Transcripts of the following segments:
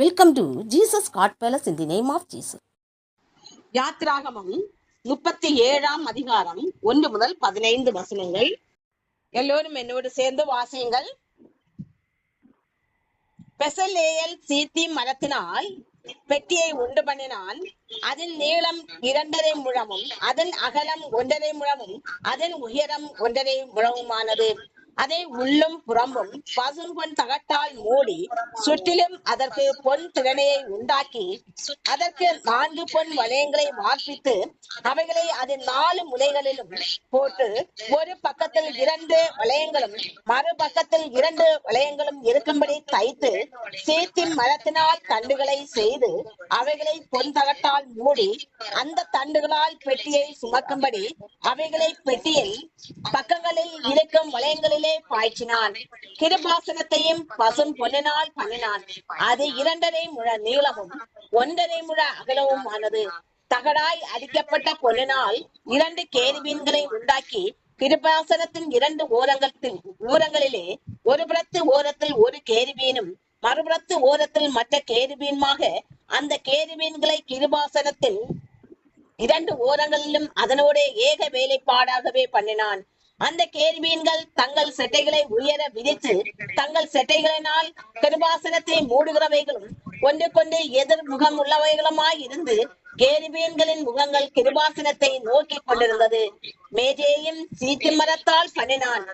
Welcome to Jesus God palace in the name of Jesus யாத்ராகமம் முப்பத்தி ஏழாம் அதிகாரம் ஒன்று முதல் பதினைந்து வசனங்கள். எல்லோரும் என்னோடு சேர்ந்து வாசியுங்கள். பெசலேயல் சீத்தி மரத்தினால் பெட்டியை உண்டு பண்ணினான். அதன் நீளம் இரண்டரை முழமும் அதன் அகலம் ஒன்றரை முழமும் அதன் உயரம் ஒன்றரை முழமுமானது. அதை உள்ளும் புறம்பும் பசும்பொன் தகட்டால் மூடி சுற்றிலும் அதற்கு பொன் திறனையை உண்டாக்கி அதற்கு நான்கு பொன் வளையங்களை வார்ப்பித்து அவைகளை அதன் நாலு முனைகளிலும் போட்டு ஒரு பக்கத்தில் இரண்டு வளையங்களும் மறுபக்கத்தில் இரண்டு வளையங்களும் இருக்கும்படி தைத்து சேத்தின் மரத்தினால் தண்டுகளை செய்து அவைகளை பொன் தகட்டால் மூடி அந்த தண்டுகளால் பெட்டியை சுமக்கும்படி அவைகளை பெட்டியில் பக்கங்களில் இருக்கும் வளையங்களிலே பாய்ச்சினான். கிருபாசனத்தையும் பசும் பொன்னினால் பண்ணினான். அது இரண்டரை முழ நீளமும் ஒன்றரை முழ அகலவும் ஆனது. தகடாய் அடிக்கப்பட்ட பொன்னினால் இரண்டு கேருவீன்களை உண்டாக்கி கிருபாசனத்தின் இரண்டு ஓரங்கத்தில் ஓரங்களிலே ஒரு புறத்து ஓரத்தில் ஒரு கேருவீனும் மறுபுறத்து ஓரத்தில் மற்ற கேருவீனுமாக அந்த கேருவீன்களை கிருபாசனத்தில் இரண்டு ஓரங்களிலும் அதனோட ஏக வேலைப்பாடாகவே பண்ணினான். அந்த கேள்வியன்கள் தங்கள் செட்டைகளை உயர விதித்து தங்கள் செட்டைகளினால் கிருபாசனத்தை மூடுகிறவைகளும் ஒன்றுக்கொண்டு எதிர் முகம் உள்ளவைகளுமாய் இருந்து கேருபீன்களின் முகங்கள் கிருபாசனத்தை நோக்கி கொண்டிருந்தது. மேஜையும் சீட்டு மரத்தால் பண்ணினான்.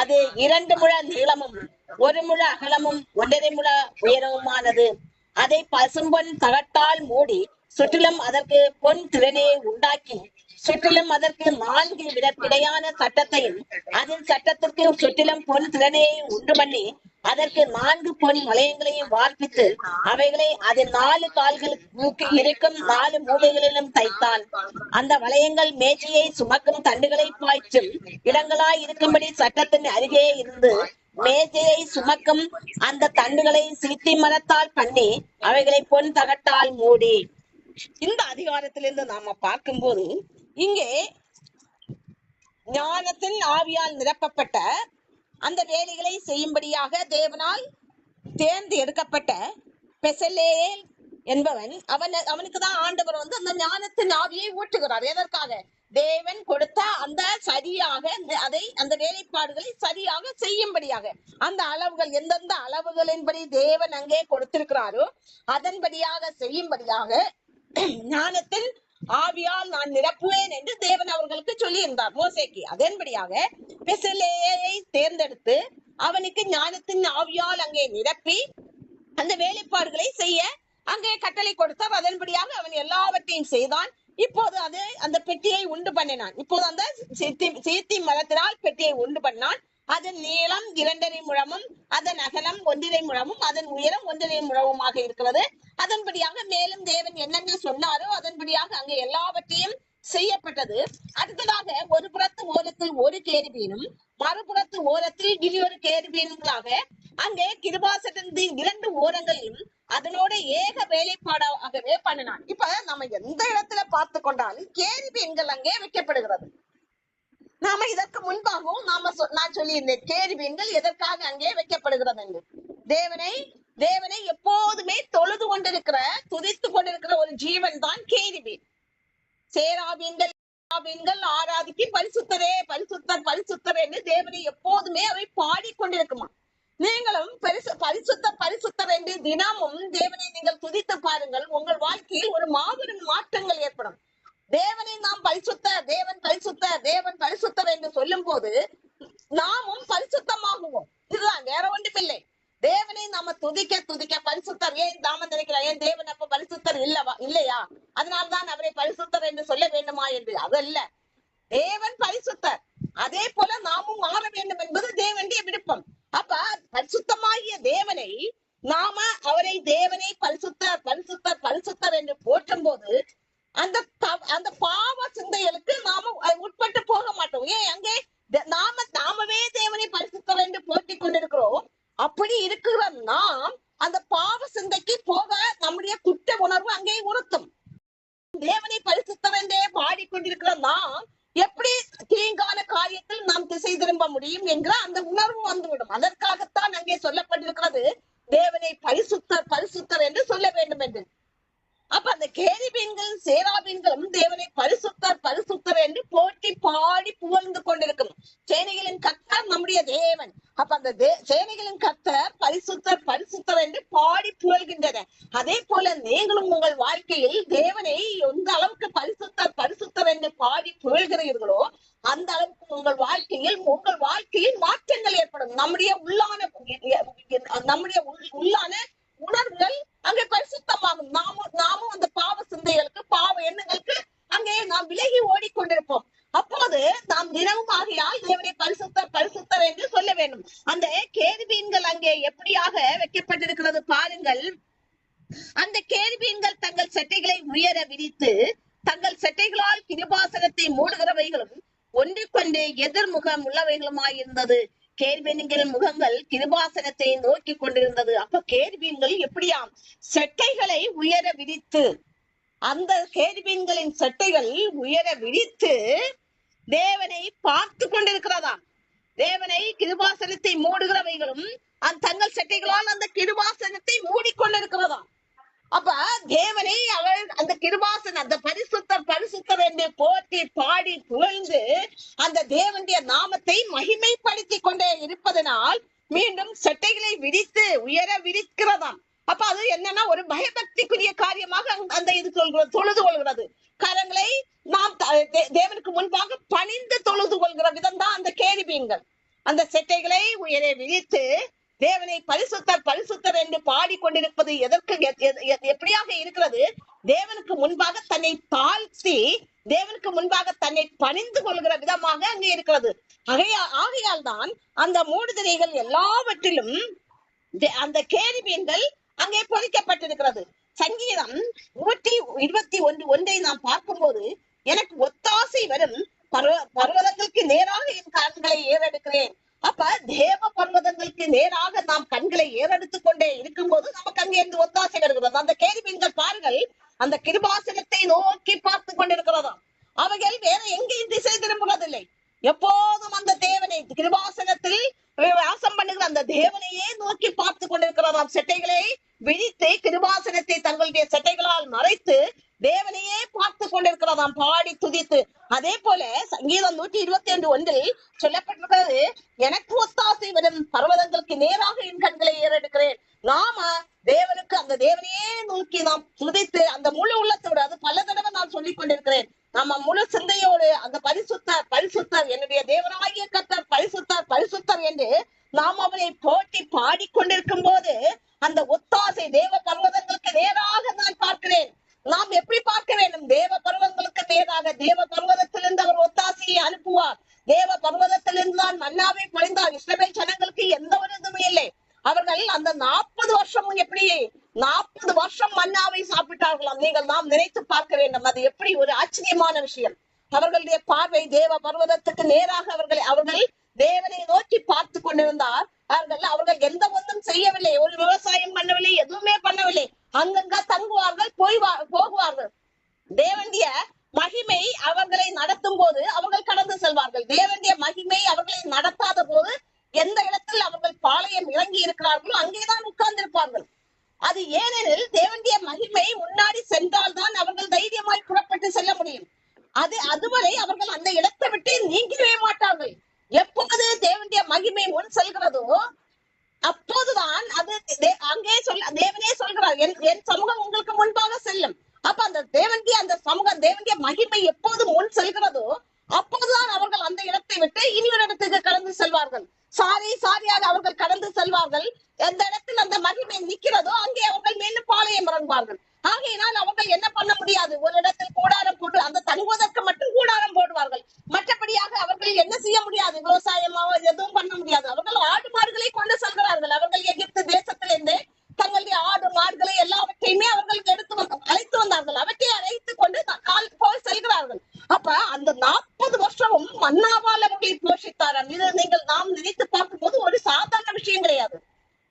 அது இரண்டு முழ நீளமும் ஒரு முழ அகலமும் ஒன்றரை முழ உயரமுமானது. அதை பசும்பொன் தகட்டால் மூடி சுற்றிலும் அதற்கு பொன் திறனையை உண்டாக்கி சுற்றிலும் அதற்கு நான்கு விடக்கிடையான சட்டத்தையும் அதன் சட்டத்திற்கு சுற்றிலும் பொன் திறனையும் உண்டு பண்ணி அதற்கு நான்கு பொன் வளையங்களையும் வார்ப்பித்து அவைகளை அதன் நாலு கால்களுக்கு இருக்கும் நாலு மூலைகளிலும் தைத்தான் அந்த வளையங்கள் மேஜையை சுமக்கும் தண்டுகளை பாய்ச்சும் இடங்களாய் இருக்கும்படி சட்டத்தின் அருகே இருந்து மேஜையை சுமக்கும் அந்த தண்டுகளை சீத்தி மரத்தால் பண்ணி அவைகளை பொன் தகட்டால் மூடி. இந்த அதிகாரத்திலிருந்து நாம பார்க்கும்போது இங்கே ஞானத்தின் ஆவியால் நிரப்பப்பட்ட அந்த வேலைகளை செய்யும்படியாக தேவனால் தேர்ந்து எடுக்கப்பட்ட பெசலேல் என்பவன் அவன் அவனுக்கு தான் ஆண்டவர் வந்து அந்த ஞானத்தின் ஆவியை ஊட்டுகிறார் எதற்காக? தேவன் கொடுத்த அந்த சரியாக அந்த- அதை அந்த வேலைப்பாடுகளை சரியாக செய்யும்படியாக. அந்த அளவுகள் எந்தெந்த அளவுகளின்படி தேவன் அங்கே கொடுத்திருக்கிறாரோ அதன்படியாக செய்யும்படியாக ஞானத்தின் ஆவியால் நான் நிரப்புவேன் என்று தேவன் அவர்களுக்கு சொல்லி இருந்தார் மோசேக்கு அதன்படியாக பெசலேயை தேர்ந்தெடுத்து அவனுக்கு ஞானத்தின் ஆவியால் அங்கே நிரப்பி அந்த வேலைப்பாடுகளை செய்ய அங்கே கட்டளை கொடுத்தார். அதன்படியாக அவன் எல்லாவற்றையும் செய்தான். இப்போது அது அந்த பெட்டியை உண்டு பண்ணினான். இப்போது அந்த சீத்தி சீத்தி மரத்தினால் பெட்டியை உண்டு பண்ணான். அதன் நீளம் இரண்டரை முழமும் அதன் அகலம் ஒன்றரை முழமும் அதன் உயரம் ஒன்றரை முழமுமாக இருக்கிறது. அதன்படியாக மேலும் தேவன் என்னென்ன சொன்னாரோ அதன்படியாக அங்கு எல்லாவற்றையும் செய்யப்பட்டது. அடுத்ததாக ஒரு புறத்து ஓரத்தில் ஒரு கேருபீனும் மறுபுறத்து ஓரத்தில் இனியொரு கேருபீன்களாக அங்கே கிருபாசனத்தின் இரண்டு ஓரங்களிலும் அதனோட ஏக வேலைப்பாடாகவே பண்ணினான். இப்ப நம்ம எந்த இடத்துல பார்த்து கொண்டாலும் கேருபீன்கள் அங்கே வைக்கப்படுகிறது. நாம இதற்கு முன்பாகவும் நாம நான் சொல்லியிருந்தேன் கேருபீன்கள் எதற்காக அங்கே வைக்கப்படுகிறது என்று தேவனை தேவனை எப்போதுமே தொழுது கொண்டிருக்கிற துதித்து கொண்டிருக்கிற ஒரு ஜீவன் தான் கேரிபீன். சேராபீன்கள் சேராபீன்கள் ஆராதிக்கு பரிசுத்தரே பரிசுத்தர் பரிசுத்தர் என்று தேவனை எப்போதுமே அவை பாடிக்கொண்டிருக்குமா நீங்களும் பரிசு பரிசுத்த பரிசுத்தர் என்று தினமும் தேவனை நீங்கள் துதித்து பாருங்கள் உங்கள் வாழ்க்கையில் ஒரு மாபெரும் மாற்றங்கள் ஏற்படும் தேவனை நாம் பரிசுத்த தேவன் பரிசுத்த தேவன் பரிசுத்தர் என்று சொல்லும் போது நாமும் பரிசுத்தமாகுவோம் இதுதான் வேற ஒன்றுமில்லை தேவனை நாம துதிக்க துதிக்க பரிசுத்தர் ஏன் நாம நினைக்கிறோம் ஏன் தேவன் அப்ப பரிசுத்தர் இல்லவா இல்லையா அதனால்தான் அவரை பரிசுத்தர் என்று சொல்ல வேண்டுமா என்று அதல்ல தேவன் பரிசுத்தர் அதே போல நாமும் மாற வேண்டும் என்பது தேவனுடைய விருப்பம் அப்ப பரிசுத்தமாகிய தேவனை நாம அவரை தேவனை பரிசுத்தர் பரிசுத்தர் பரிசுத்தர் என்று போற்றும் போது அந்த தவ- அந்த பாவ சிந்தைகளுக்கு நாம அஹ், உட்பட்டு போக மாட்டோம் ஏன் அங்கே த- நாம நாமவே தேவனை பரிசுத்தர் என்று போற்றிக் கொண்டிருக்கிறோம் அப்படி இருக்கிற நாம் அந்த பாவ சிந்தைக்கு போக நம்முடைய குற்ற உணர்வு அங்கே உறுத்தும் தேவனை பரிசுத்தர் என்றே பாடிக்கொண்டிருக்கிற நாம் எப்படி தீங்கான காரியத்தில் நாம் திசை திரும்ப முடியும் என்கிற அந்த உணர்வு வந்துவிடும் அதற்காகத்தான் அங்கே சொல்லப்பட்டிருக்கிறது தேவனை பரிசுத்தர் பரிசுத்தர் என்று சொல்ல வேண்டும் என்று. அப்ப அந்த கேரிபீன்கள் சேராபீன்களும் தேவனை பரிசுத்தர் பரிசுத்தர் என்று போட்டி பாடி புகழ்ந்து கொண்டிருக்கும். சேனைகளின் கத்தர் நம்முடைய தேவன். அப்ப அந்த சேனைகளின் கத்தர் பரிசுத்தர் பரிசுத்தர் என்று பாடி புகழ்கின்றன அதே போல நீங்களும் உங்கள் வாழ்க்கையில் தேவனை எந்த அளவுக்கு பரிசுத்தர் பரிசுத்தர் என்று பாடி புகழ்கிறீர்களோ அந்த அளவுக்கு உங்கள் வாழ்க்கையில் உங்கள் வாழ்க்கையில் மாற்றங்கள் ஏற்படும். நம்முடைய உள்ளான நம்முடைய உள்ளான உணர்வுகள் அங்கே பரிசுத்தமாகும். நாமும் நாமும் அந்த பாவ சிந்தைகளுக்கு பாவ எண்ணங்களுக்கு அங்கே நாம் விலகி ஓடிக்கொண்டிருப்போம். அப்போது நாம் தினமும் ஆகையால் தேவனை பரிசுத்தர் பரிசுத்தர் என்று சொல்ல வேண்டும். அந்த கேருபீன்கள் அங்கே எப்படியாக வைக்கப்பட்டிருக்கிறது பாருங்கள். அந்த கேருபீன்கள் தங்கள் சட்டைகளை உயர விரித்து தங்கள் சட்டைகளால் கிருபாசனத்தை மூடுகிறவைகளும் ஒன்றுக்கொண்டு எதிர்முகம் உள்ளவைகளுமாயிருந்தது. கேர்பீன்கள் முகங்கள் கிருபாசனத்தை நோக்கி கொண்டிருந்தது. கேர்பீன்கள் எப்படியாம்? செட்டைகளை உயர விரித்து அந்த கேர்பீன்களின் செட்டைகள் உயர விரித்து தேவனை பார்த்து கொண்டிருக்கிறதாம். தேவனை கிருபாசனத்தை மூடுகிறவைகளும் அந்த தங்கள் செட்டைகளால் அந்த கிருபாசனத்தை மூடிக்கொண்டிருக்கிறதாம். அப்ப தேவனை அவள் அந்த கிருபாசன் அந்த பரிசுத்தர் பரிசுத்தர் என்று போற்றி பாடி புகழ்ந்து அந்த தேவனுடைய நாமத்தை மகிமைப்படுத்தி கொண்டே இருப்பதனால் மீண்டும் சட்டைகளை விரித்து உயர விரிக்கிறதாம். அப்ப அது என்னன்னா ஒரு பயபக்திக்குரிய காரியமாக அந்த- அந்த இது சொல்கிறது தொழுது கொள்கிறது. கரங்களை நாம் த- தே- தேவனுக்கு முன்பாக பணிந்து தொழுது கொள்கிற விதம் தான் அந்த கேரிபீன்கள். அந்த செட்டைகளை உயர விரித்து தேவனை பரிசுத்தர் பரிசுத்தர் என்று பாடிக்கொண்டிருப்பது எதற்கு எப்படியாக இருக்கிறது? தேவனுக்கு முன்பாக தன்னை தாழ்த்தி தேவனுக்கு முன்பாக தன்னை பணிந்து கொள்கிற விதமாக அங்கே இருக்கிறது. ஆகையா ஆகையால் தான் அந்த மூடுதிரைகள் எல்லாவற்றிலும் தே- அந்த கேரிபீன்கள் அங்கே பொறிக்கப்பட்டிருக்கிறது. சங்கீதம் நூற்றி இருபத்தி ஒன்று ஒன்றை நாம் பார்க்கும்போது எனக்கு ஒத்தாசை வரும். பர்வ பர்வதங்களுக்கு நேராக என் கால்களை ஏறெடுக்கிறேன். அப்ப தேவ பர்வதங்களுக்கு நேராக நாம் கண்களை ஏறெடுத்துக் கொண்டே இருக்கும் போது நமக்கு அங்கே இருந்து ஒத்தாசை வருகிறது அந்த கேள்விங்கள் பாருங்கள் அந்த கிருபாசனத்தை நோக்கி பார்த்து கொண்டிருக்கிறதாம். அவைகள் வேற எங்கேயும் திசை திரும்புவதில்லை. எப்போதும் அந்த தேவனை கிருபாசனத்தில் வாசம் பண்ணுகிற அந்த தேவனையே நோக்கி பார்த்து கொண்டிருக்கிறதாம். செட்டைகளை விழித்து கிருபாசனத்தை தங்களுடைய செட்டைகளால் மறைத்து தேவனையே பார்த்து கொண்டிருக்கிறதாம். பாடி துதித்து அதே போல சங்கீதம் நூற்றி இருபத்தி ரெண்டு ஒன்றில் சொல்லப்பட்டிருக்கிறது எனக்கு ஒத்தாசை வரும் பர்வதங்களுக்கு நேராக என் கண்களை ஏறெடுக்கிறேன். நாம தேவனுக்கு அந்த தேவனையே நோக்கி நாம் துதித்து அந்த முழு உள்ளத்தோடு அது பல தடவை நான் சொல்லிக் கொண்டிருக்கிறேன். நம்ம முழு சிந்தையோடு அந்த பரிசுத்தர் பரிசுத்தர் என்னுடைய தேவனாகிய கத்தர் பரிசுத்தர் பரிசுத்தர் என்று நாம் அவரை போட்டி பாடிக்கொண்டிருக்கும் போது அந்த ஒத்தாசை தேவ பர்வதங்களுக்கு நேராக நான் பார்க்கிறேன் நாம் எப்படி பார்க்க வேண்டும் தேவ பர்வதங்களுக்கு நேராக தேவ பர்வதத்திலிருந்து அவர் ஒத்தாசையை அனுப்புவார் தேவ பர்வதத்திலிருந்து தான் மன்னாவை பொழிந்தார் இஸ்ரவேல் ஜனங்களுக்கு எந்த ஒரு இதுவும் இல்லை அவர்கள் அந்த நாற்பது வருஷமும் எப்படி நாற்பது வருஷம் மன்னாவை சாப்பிட்டார்களாம் நீங்கள் நாம் நினைத்து பார்க்க வேண்டும் அது எப்படி ஒரு ஆச்சரியமான விஷயம் அவர்களுடைய பார்வை தேவ பர்வதத்துக்கு நேராக அவர்களை அவர்கள் தேவனை நோக்கி பார்த்து கொண்டிருந்தார் அவர்கள் அவர்கள் எந்த ஒன்றும் செய்யவில்லை ஒரு விவசாயம் பண்ணவில்லை எதுவுமே பண்ணவில்லை அங்கங்க தங்குவார்கள் போய் வா- போகுவார்கள் தேவனுடைய மகிமை அவர்களை நடத்தும் போது அவர்கள் கடந்து செல்வார்கள். தேவனுடைய மகிமை அவர்களை நடத்தாத போது எந்த இடத்தில் அவர்கள் பாளையம் இறங்கி இருக்கிறார்களோ அங்கேதான் உட்கார்ந்திருப்பார்கள். அது ஏனெனில் தேவனுடைய மகிமை முன்னாடி சென்றால்தான் அவர்கள் தைரியமாய் புறப்பட்டு செல்ல முடியும். அது அதுவரை அவர்கள் அந்த இடத்தை விட்டு நீங்கவே மாட்டார்கள். எப்போது தேவனுடைய மகிமை முன் செல்கிறதோ அப்போதுதான் அது அங்கே சொல்ல தேவனே சொல்கிறார் என் என் சமூகம் உங்களுக்கு முன்பாக செல்லும். அப்ப அந்த தேவனுடைய மகிமை எப்போது முன் செல்கிறதோ அப்போதுதான் அவர்கள் அந்த இடத்தை விட்டு இனி ஒரு இடத்துக்கு கடந்து செல்வார்கள் சாரி சாரியாக அவர்கள் கடந்து செல்வார்கள் எந்த இடத்தில் அந்த மகிமை நிக்கிறதோ அங்கே அவர்கள் மீண்டும் பாளையம் இறங்குவார்கள் ஆகையினால் அவர்கள் என்ன பண்ண முடியாது ஒரு இடத்தில் கூடாரம் போட்டு அந்த தங்குவதற்கு மட்டும் கூடாரம் போடுவார்கள் மற்றபடியாக அவர்கள் என்ன செய்ய முடியாது விவசாயமாவோ எதுவும் பண்ண முடியாது அவர்கள் ஆடு மாடுகளை கொண்டு செல்கிறார்கள் அவர்கள் எகிப்து தேசத்திலிருந்து தங்களுடைய ஆடு மாடுகளை எல்லாவற்றையுமே அவர்கள் எடுத்து வந்து அழைத்து வந்தார்கள் அவற்றை அழைத்து கொண்டு த- கால் போய் செல்கிறார்கள் அப்ப அந்த நாற்பது வருஷமும் மன்னாவால் அவர்களை போஷித்தாராம் இது நீங்கள் நாம் நினைத்து பார்க்கும்போது ஒரு சாதாரண விஷயம் கிடையாது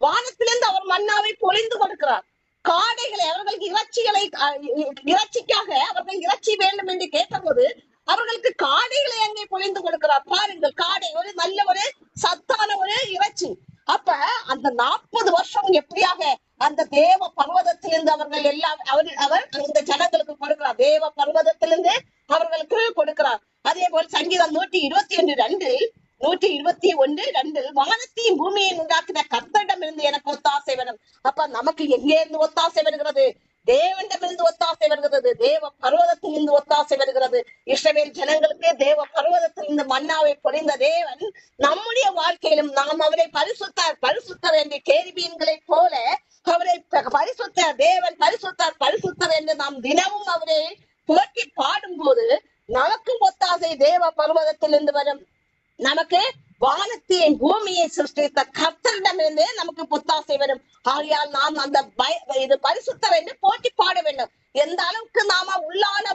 வானத்திலிருந்து அவர் மன்னாவை பொழிந்து கொடுக்கிறார் காடைகளை அவர்களுக்கு இறைச்சிகளை அஹ், இ- இறைச்சிக்காக அவர்கள் இறைச்சி வேண்டும் என்று கேட்டபோது அவர்களுக்கு காடைகளை அங்கே பொழிந்து கொடுக்கிறார் பாருங்கள் காடை ஒரு நல்ல ஒரு சத்தான ஒரு இறைச்சி அப்ப அந்த நாற்பது வருஷம் ஜனங்களுக்கும் எப்படியாக அந்த தேவ பர்வதத்திலிருந்து அவர்கள் எல்லாம் அவர் அவர் அந்த ஜனங்களுக்கு கொடுக்கிறார் தேவ பர்வதத்திலிருந்து அவர்களுக்கு கொடுக்கிறார். அதே போல் சங்கீதம் நூற்றி இருபத்தி ஒன்று ரெண்டில் நூற்றி இருபத்தி ஒன்று ரெண்டில் வானத்தையும் பூமியை உண்டாக்கின கர்த்தரிடம் இருந்து எனக்கு ஒத்தாசை வரும். அப்ப நமக்கு எங்கே இருந்து ஒத்தாசை வருகிறது? தேவனிடமிருந்து ஒத்தாசை வருகிறது. தேவ பர்வதத்திலிருந்து ஒத்தாசை வருகிறது. இஸ்ரவேல் ஜனங்களுக்கு தேவ பர்வதத்திலிருந்து மன்னாவை பொழிந்த தேவன் நம்முடைய வாழ்க்கையிலும் நாம் அவரை பரிசுத்தார் பரிசுத்தர் என்று கேரிபீன்களை போல அவரை ப- பரிசுத்தர் தேவன் பரிசுத்தார் பரிசுத்தர் என்று நாம் தினமும் அவரை போற்றி பாடும்போது நமக்கு ஒத்தாசை தேவ பர்வதத்திலிருந்து வரும். நமக்கு வானத்தையும் பூமியை சிருஷ்டித்த கர்த்தரிடமிருந்தே நமக்கு புத்தாசை வரும். ஆகையால் நாம் அந்த பய இது பரிசுத்தர் என்று போட்டி பாட வேண்டும். எந்த அளவுக்கு நாம உள்ளான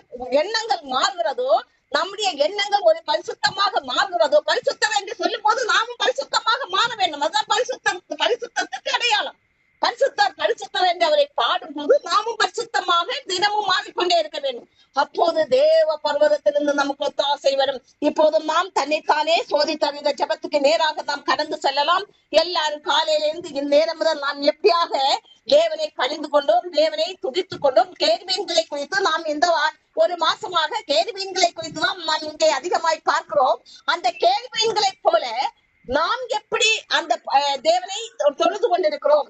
எண்ணங்கள் மாறுகிறதோ நம்முடைய எண்ணங்கள் ஒரு பரிசுத்தமாக மாறுகிறதோ பரிசுத்தம் என்று சொல்லும் போது நாமும் பரிசுத்தமாக மாற வேண்டும். அதுதான் பரிசுத்தம் பரிசுத்தத்துக்கு அடையாளம். பரிசுத்தர் பரிசுத்தர் என்று அவரை பாடும்போது நாமும் பரிசுத்தமாக தினமும் மாறிக்கொண்டே இருக்க வேண்டும். அப்போது தேவ பர்வதத்திலிருந்து நமக்கு ஒத்தாசை வரும். இப்போது நாம் தன்னைத்தானே சோதித்தார் இந்த ஜபத்துக்கு நேராக நாம் கடந்து செல்லலாம். எல்லாரும் காலையிலிருந்து இந்நேரம் முதல் நாம் எப்படியாக தேவனை கணிந்து கொண்டோம் தேவனை துதித்துக் கொண்டோம் கேள்விகளை குறித்து நாம் இந்த வா- ஒரு மாசமாக கேள்விகளை குறித்து தான் நாம் இங்கே அதிகமாய் பார்க்கிறோம். அந்த கேள்விகளை போல நாம் எப்படி அந்த அஹ், தேவனை தொழுது கொண்டிருக்கிறோம்?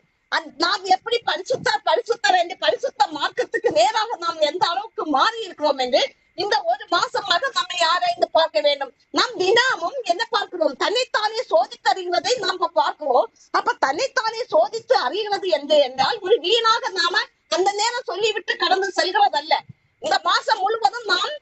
நாம் எப்படி பரிசுத்த பரிசுத்தர் என்று பரிசுத்த மார்க்கத்துக்கு நேராக நாம் எந்த அளவுக்கு மாறி இருக்கிறோம் என்று இந்த ஒரு மாசமாக நம்மை ஆராய்ந்து பார்க்க வேண்டும். நாம் தினமும் என்ன பார்க்கிறோம்? தன்னைத்தானே சோதித்து அறிகிறதை நாம் பார்க்கிறோம். அப்ப தன்னைத்தானே சோதித்து அறிகிறது என்று என்றால் ஒரு வீணாக நாம அந்த நேரம் சொல்லிவிட்டு கடந்து செல்கிறதல்ல. இந்த மாசம் முழுவதும் நாம்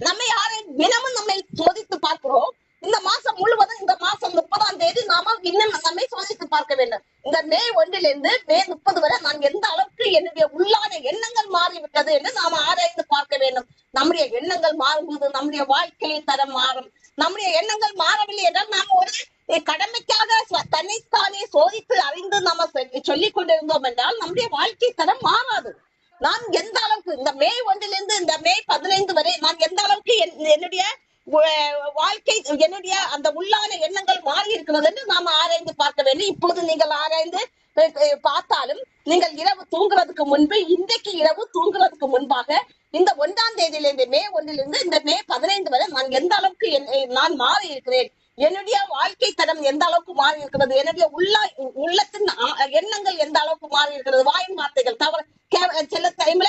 நம்மை யாரை தினமும் நம்மை சோதித்து பார்க்கிறோம். இந்த மாசம் முழுவதும் இந்த மாசம் முப்பதாம் தேதி நாம இன்னும் நம்மை சோதித்து பார்க்க வேண்டும். இந்த மே ஒன்றிலிருந்து மே முப்பது வரை நான் எந்த அளவுக்கு என்னுடைய உள்ளான எண்ணங்கள் மாறிவிட்டது என்று நாம ஆராய்ந்து பார்க்க வேண்டும். நம்முடைய எண்ணங்கள் மாறும்போது நம்முடைய வாழ்க்கையின் தரம் மாறும். நம்முடைய எண்ணங்கள் மாறவில்லை என்றால் நாம் ஒரு கடமைக்காக தன்னைத்தானே சோதித்து அறிந்து நம்ம சொல்லிக் கொண்டிருந்தோம் என்றால் நம்முடைய வாழ்க்கை தரம் மாறாது. நான் எந்த அளவுக்கு இந்த மே ஒன்றிலிருந்து இந்த மே பதினைந்து வரை நான் எந்த அளவுக்கு என்னுடைய வாழ்க்கை என்னுடைய அந்த உள்ளான எண்ணங்கள் மாறி இருக்கிறது என்று நாம ஆராய்ந்து பார்க்க வேண்டும். இப்போது நீங்கள் ஆராய்ந்து பார்த்தாலும் நீங்கள் இரவு தூங்குறதுக்கு முன்பு இன்றைக்கு இரவு தூங்குறதுக்கு முன்பாக இந்த ஒன்றாம் தேதியிலிருந்து மே ஒன்றிலிருந்து இந்த மே பதினைந்து வரை நான் எந்த அளவுக்கு என்- நான் மாறி இருக்கிறேன்? என்னுடைய வாழ்க்கை தரம் எந்த அளவுக்கு மாறி இருக்கிறது? என்னுடைய உள்ள உள்ளத்தின் எண்ணங்கள் எந்த அளவுக்கு மாறி இருக்கிறது? வாயின் வார்த்தைகள் தவறு கே- சில டைம்ல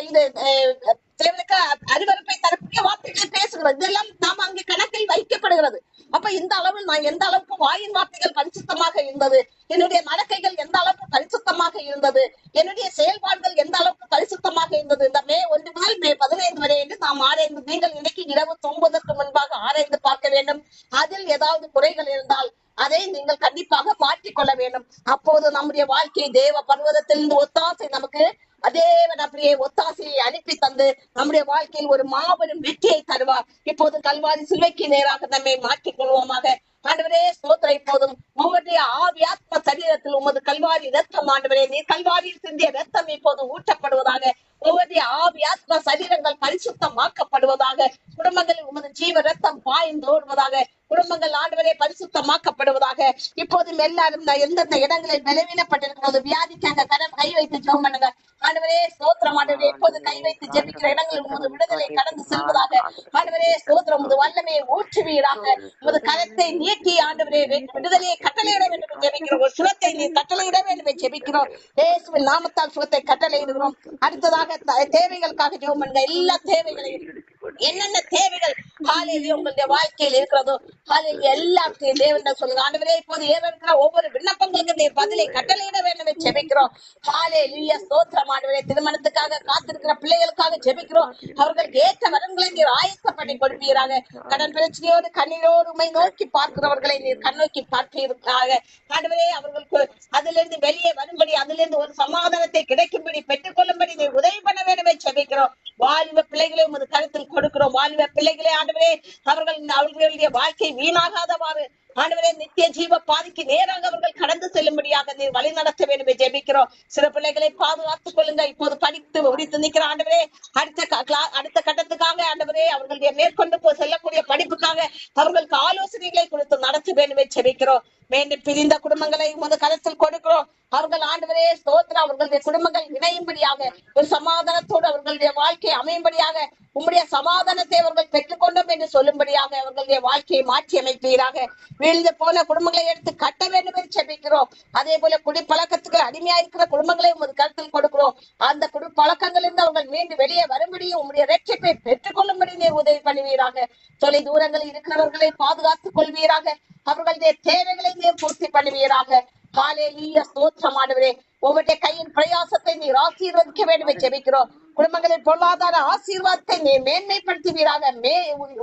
இது அஹ், தேவனுக்கு அருவறுப்பை தரக்கூடிய வார்த்தைகளை பேசுகிறது. இதெல்லாம் நாம் அங்கு கணக்கில் வைக்கப்படுகிறது. அப்ப இந்த அளவில் நான் எந்த அளவுக்கு வாயின் வார்த்தைகள் பரிசுத்தமாக இருந்தது? என்னுடைய நடக்கைகள் எந்த அளவுக்கு பரிசுத்தமாக இருந்தது? என்னுடைய செயல்பாடுகள் எந்த அளவுக்கு பரிசுத்தமாக இருந்தது? இந்த மே ஒன்று முதல் மே பதினைந்து வரை என்று நாம் ஆராய்ந்து நீங்கள் இன்னைக்கு இரவு தூங்குவதற்கு முன்பாக ஆராய்ந்து பார்க்க வேண்டும். அதில் ஏதாவது குறைகள் இருந்தால் அதை நீங்கள் கண்டிப்பாக மாற்றிக்கொள்ள வேண்டும். அப்போது நம்முடைய வாழ்க்கை தேவ பர்வதத்திலிருந்து ஒத்தாசை நமக்கு அதேவன் அப்படியே ஒத்தாசையை அனுப்பி தந்து நம்முடைய வாழ்க்கையில் ஒரு மாபெரும் வெற்றியை தருவார். இப்போது கல்வாரி சிலுவைக்கு நேராக நம்மை மாற்றிக் கொள்வோமாக. ஆண்டவரே சோத்திர இப்போதும் உங்களுடைய ஆவியாத்ம சரீரத்தில் உமது கல்வாரி ரத்தம் ஆண்டவரே. நீ கல்வாரியில் சிந்திய ரத்தம் இப்போது ஊற்றப்படுவதாக உங்களுடைய ஆவியாத்ம சரீரங்கள் பரிசுத்தமாக்கப்படுவதாக குடும்பங்களில் உமது ஜீவ ரத்தம் பாய்ந்தோடுவதாக குடும்பங்கள் ஆண்டவரே பரிசுத்தமாக்கப்படுவதாக. இப்போதும் எல்லாரும் எந்தெந்த இடங்களில் பலவீனப்பட்டிருக்கிறது வியாதிக்க கடன் கை வைத்து ஜெபம் பண்ணுங்க. ஆண்டவரே ஸ்தோத்திரம். ஆண்டவரே இப்போது கை வைத்து ஜெபிக்கிற இடங்களில் உமது விடுதலை கடந்து செல்வதாக. ஆண்டவரே ஸ்தோத்திரம். உமது வல்லமையை ஊற்றுவீராக. உமது கரத்தை நீட்டி ஆண்டவரே விடுதலையை கட்டளையிட வேண்டும் என்று ஜெபிக்கிறோம். ஒரு சுரத்தை நீ கட்டளையிட வேண்டும் என்று ஜெபிக்கிறோம். ஏசுவின் நாமத்தால் சுரத்தை கட்டளையிடுகிறோம். அடுத்ததாக த- தேவைகளுக்காக ஜெபம் பண்ணுங்க. எல்லா தேவைகளையும் என்னென்ன தேவைகள் காலையிலேயே உங்களுடைய வாழ்க்கையில் இருக்கிறதோ காலையில் எல்லாத்தையும் தேவன் சொல்லுங்க. ஆண்டவரே இப்போது ஏற ஒவ்வொரு விண்ணப்பங்களுக்கு நீர் பதிலை கட்டளையிட வேண்டும் ஜெபிக்கிறோம். காலே காலையில ஸ்தோத்திரம். ஆண்டவரே திருமணத்துக்காக காத்திருக்கிற பிள்ளைகளுக்காக ஜெபிக்கிறோம். அவர்களுக்கு ஏற்ற வரன்களை நீர் ஆயத்தப்படி கொடுப்பீராக. கடன் பிரச்சனையோடு கண்ணீரோடு உண்மை நோக்கி பார்க்கிறவர்களை நீர் கண்ணோக்கி பார்ப்பீராக ஆண்டவரே அவர்களுக்கு அதிலிருந்து வெளியே வரும்படி அதிலிருந்து ஒரு சமாதானத்தை கிடைக்கும்படி பெற்றுக்கொள்ளும்படி நீர் உதவி பண்ண வேண்டுமே ஜெபிக்கிறோம். வாலிப பிள்ளைகளை உமது கருத்தில் கொடுக்கிறோம். வாலிப பிள்ளைகளே ஆண்டவரே அவர்கள் அவர்களுடைய வாழ்க்கை ನೀನ್ ಆಗಾದ ಬಾವೆ ஆண்டவரே நித்திய ஜீவ பாதிக்கு நேராக அவர்கள் கடந்து செல்லும்படியாக நீர் வழி நடத்த வேண்டும் என்று ஜெபிக்கிறோம். சில பிள்ளைகளை பாதுகாத்துக் கொள்ளுங்க இப்போது படித்து உரித்து நிற்கிற ஆண்டவரே அடுத்த அடுத்த கட்டத்துக்காக ஆண்டவரே அவர்களுடைய மேற்கொண்டு போ- செல்லக்கூடிய படிப்புக்காக அவர்களுக்கு ஆலோசனைகளை கொடுத்து நடத்த வேண்டும் என்று ஜெபிக்கிறோம். மீண்டும் பிரிந்த குடும்பங்களை உமது கருத்தில் கொடுக்கிறோம். அவர்கள் ஆண்டவரே ஸ்தோத்திரம். அவர்களுடைய குடும்பங்கள் இணையும்படியாக ஒரு சமாதானத்தோடு அவர்களுடைய வாழ்க்கை அமையும்படியாக உம்முடைய சமாதானத்தை அவர்கள் பெற்றுக்கொண்டோம் என்று சொல்லும்படியாக அவர்களுடைய வாழ்க்கையை மாற்றி அமைப்பீராக வீழ்ந்து போன குடும்பங்களை எடுத்து கட்ட வேண்டும் என்று செபிக்கிறோம். அதே போல குடிப்பழக்கத்துக்கு அடிமையா இருக்கிற குடும்பங்களை உமது கருத்தில் கொடுக்கிறோம். அந்த குடி பழக்கங்களிலிருந்து அவர்கள் மீண்டும் வெளியே வரும்படியும் உங்களுடைய ரட்சிப்பை பெற்றுக்கொள்ளும்படி நீர் உதவி பண்ணுவீராக. தொலை தூரங்களில் இருக்கிறவர்களை பாதுகாத்துக் கொள்வீராக. அவர்களுடைய தேவைகளை நீர் பூர்த்தி பண்ணுவீராக. காலே ஸ்தோத்திரம் ஸ்தோத்திரமானவரே உங்களுடைய கையின் பிரயாசத்தை நீர் ஆசீர்வதிக்க வேண்டும் என்று ஜெபிக்கிறோம் குடும்பங்களின் பொருளாதார ஆசீர்வாதத்தை நீ மேன்மைப்படுத்துவீராக. மே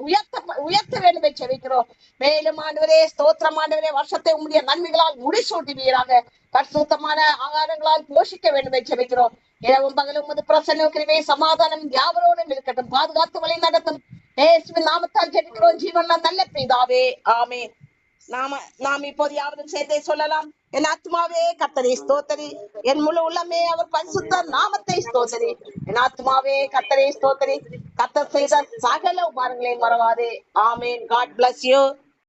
உயர்த்த உயர்த்த வேண்டும் என்று ஜெபிக்கிறோம் மேலும் ஆண்டவரே ஸ்தோத்திரம் ஆண்டவரே வருஷத்தை உங்களுடைய நன்மைகளால் முடிசூட்டுவீராக. பரிசுத்தமான ஆகாரங்களால் போஷிக்க வேண்டும் என்று ஜெபிக்கிறோம் இரவும் பகலும் உமது பிரசன்ன கிருபை சமாதானம் யாவரோடும் இருக்கட்டும் பாதுகாத்து வழி நடத்தும் நாமத்தால் ஜெபிக்கிறோம். ஜீவன் நல்ல பிதாவே. ஆமே நாம நாம் இப்போது யாவரும் சேர்த்தே சொல்லலாம்? என் ஆத்மாவே கத்தரை ஸ்தோத்தரி. என் முழு உள்ளமே அவர் பரிசுத்த நாமத்தை ஸ்தோத்தரி. என் ஆத்மாவே கத்தரை ஸ்தோத்தரி. கத்தர் செய்த சகல உபாரங்களையும் மறவாதே. ஆமேன். God bless you